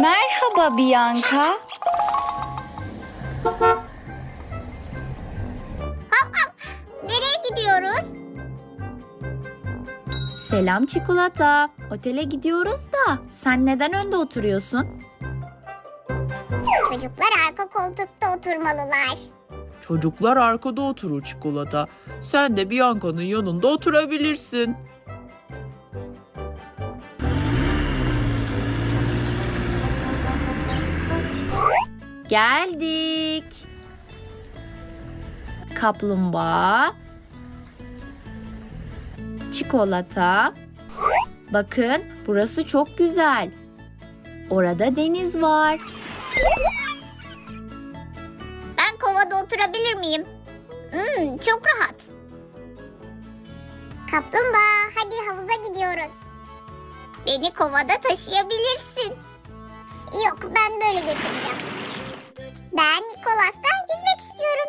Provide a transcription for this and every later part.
Merhaba Bianca. Nereye gidiyoruz? Selam çikolata. Otele gidiyoruz da sen neden önde oturuyorsun? Çocuklar arka koltukta oturmalılar. Çocuklar arkada oturur çikolata. Sen de Bianca'nın yanında oturabilirsin. Geldik. Kaplumbağa. Çikolata. Bakın burası çok güzel. Orada deniz var. Ben kovada oturabilir miyim? Hmm, çok rahat. Kaplumbağa hadi havuza gidiyoruz. Beni kovada taşıyabilirsin. Yok ben böyle götüreceğim. Ben Nikolas'ta yüzmek istiyorum.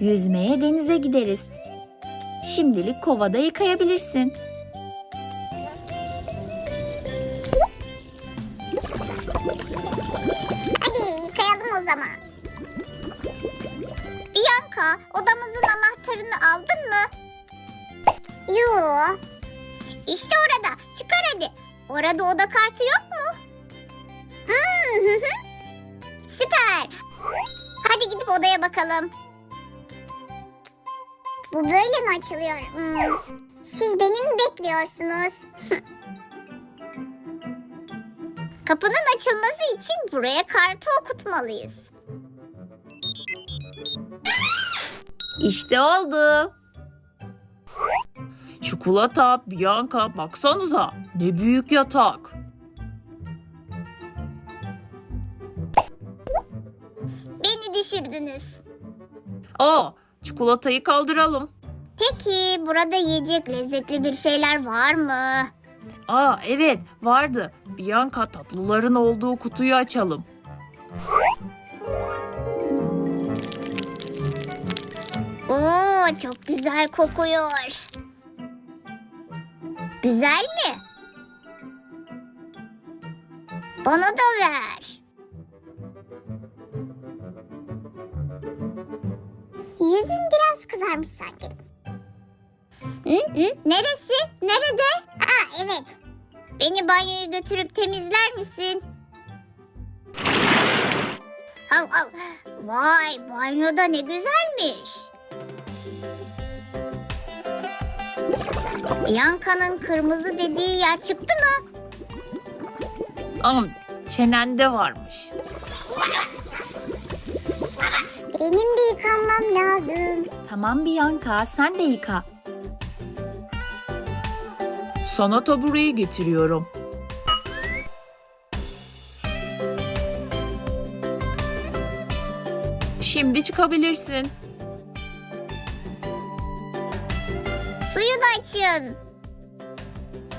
Yüzmeye denize gideriz. Şimdilik kovada yıkayabilirsin. Hadi yıkayalım o zaman. Bianca odamızın anahtarını aldın mı? Yo. İşte orada. Çıkar hadi. Orada oda kartı yok mu? Hmm, hı hı. Süper. Hadi gidip odaya bakalım. Bu böyle mi açılıyor? Hmm. Siz beni mi bekliyorsunuz? Kapının açılması için buraya kartı okutmalıyız. İşte oldu. Çikolata, Bianca baksanıza ne büyük yatak. Beni düşürdünüz. Aa, çikolatayı kaldıralım. Peki burada yiyecek lezzetli bir şeyler var mı? Aa evet vardı. Bianca tatlıların olduğu kutuyu açalım. Oo çok güzel kokuyor. Güzel mi? Bana da ver. Yüzün biraz kızarmış sanki. Hı, hı, neresi? Nerede? Aa evet. Beni banyoya götürüp temizler misin? Hav hav. Vay banyoda ne güzelmiş. Bianca'nın kırmızı dediği yer çıktı mı? Aa, çenende varmış. Benim de yıkanmam lazım. Tamam Bianca sen de yıka. Sana tabureyi getiriyorum. Şimdi çıkabilirsin. Suyu da açın.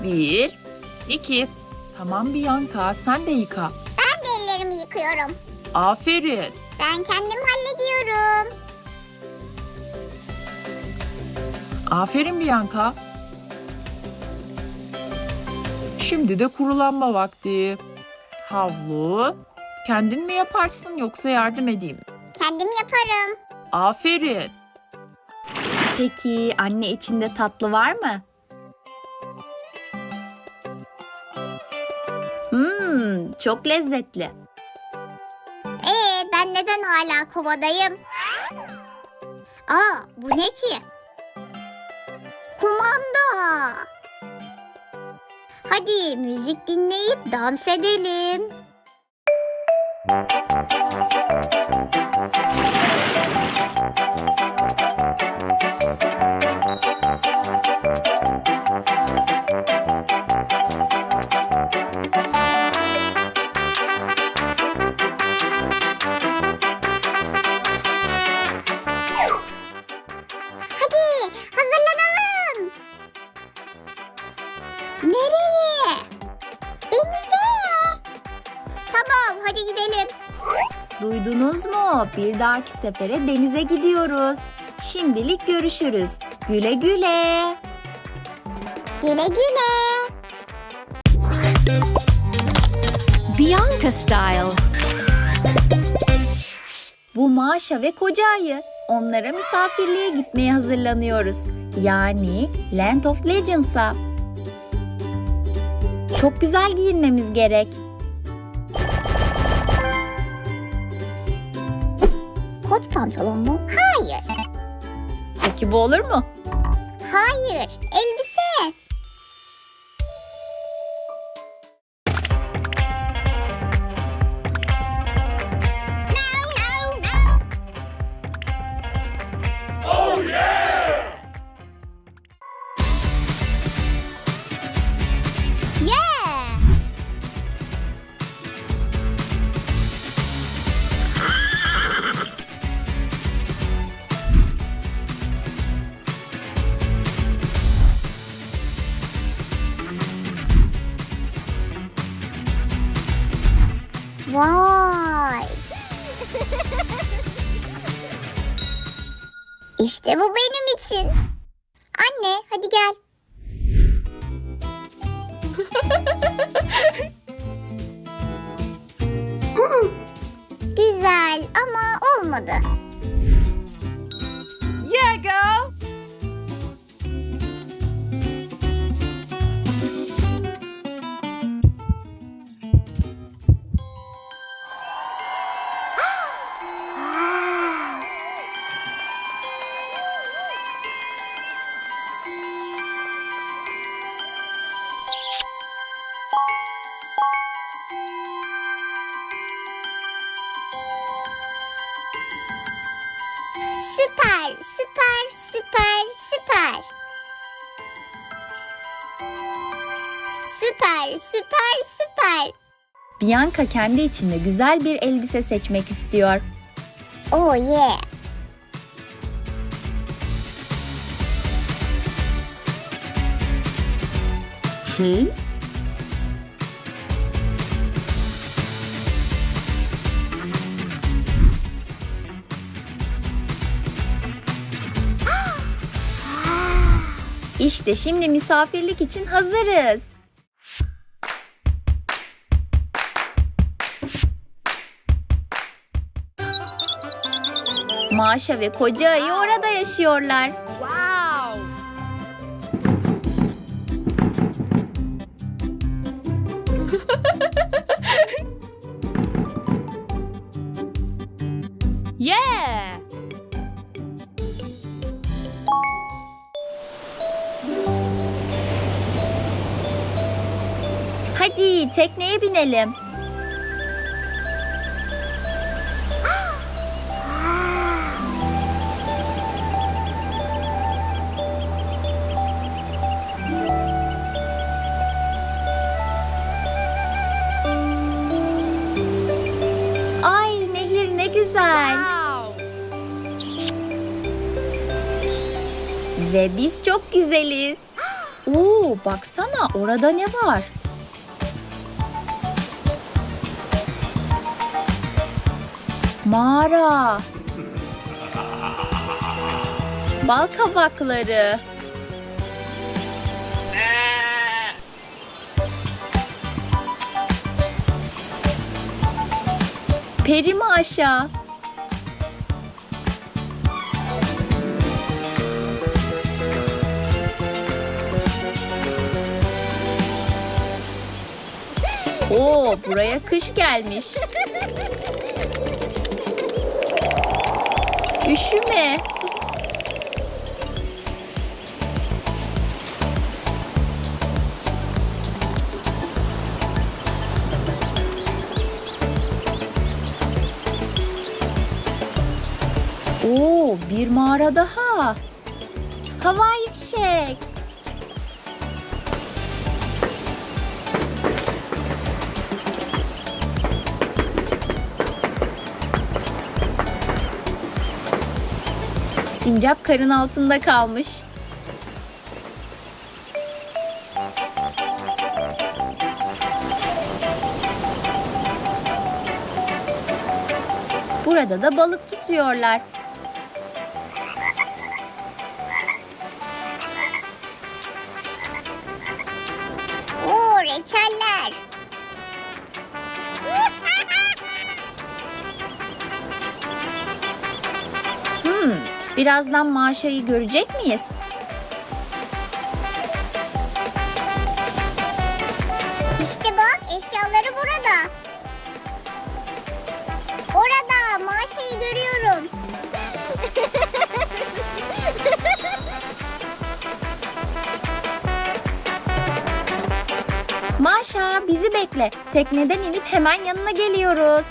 Bir, iki. Tamam Bianca sen de yıka. Ben de ellerimi yıkıyorum. Aferin. Ben kendim hallediyorum. Aferin Bianca. Şimdi de kurulanma vakti. Havlu. Kendin mi yaparsın yoksa yardım edeyim mi? Kendim yaparım. Aferin. Peki anne içinde tatlı var mı? Hmm, çok lezzetli. Hala kovadayım? Aa bu ne ki? Kumanda. Hadi müzik dinleyip dans edelim. Hadi gidelim. Duydunuz mu? Bir dahaki sefere denize gidiyoruz. Şimdilik görüşürüz. Güle güle. Güle güle. America style. Bu Maşa ve koca ayı. Onlara misafirliğe gitmeye hazırlanıyoruz. Yani Land of Legends'a. Çok güzel giyinmemiz gerek. Kot pantolon mu? Hayır. Peki bu olur mu? Hayır. İşte bu benim için. Anne, hadi gel. Güzel ama olmadı. Yeah, girl. Süper, süper, süper, süper. Süper, süper, süper. Bianca kendi içinde güzel bir elbise seçmek istiyor. Oh yeah. İşte şimdi misafirlik için hazırız. Maşa ve koca ayı orada yaşıyorlar. Wow! Hadi tekneye binelim. Ay nehir ne güzel. Ve biz çok güzeliz. Oo, baksana orada ne var? Mağara. Bal kabakları. Peri maşa. Oo, buraya kış gelmiş. Üşüme. Oo, bir mağara daha. Havai fişek. Sincap karın altında kalmış. Burada da balık tutuyorlar. Oo reçeller. Birazdan Maşa'yı görecek miyiz? İşte bak eşyaları burada. Orada Maşa'yı görüyorum. Maşa bizi bekle. Tekneden inip hemen yanına geliyoruz.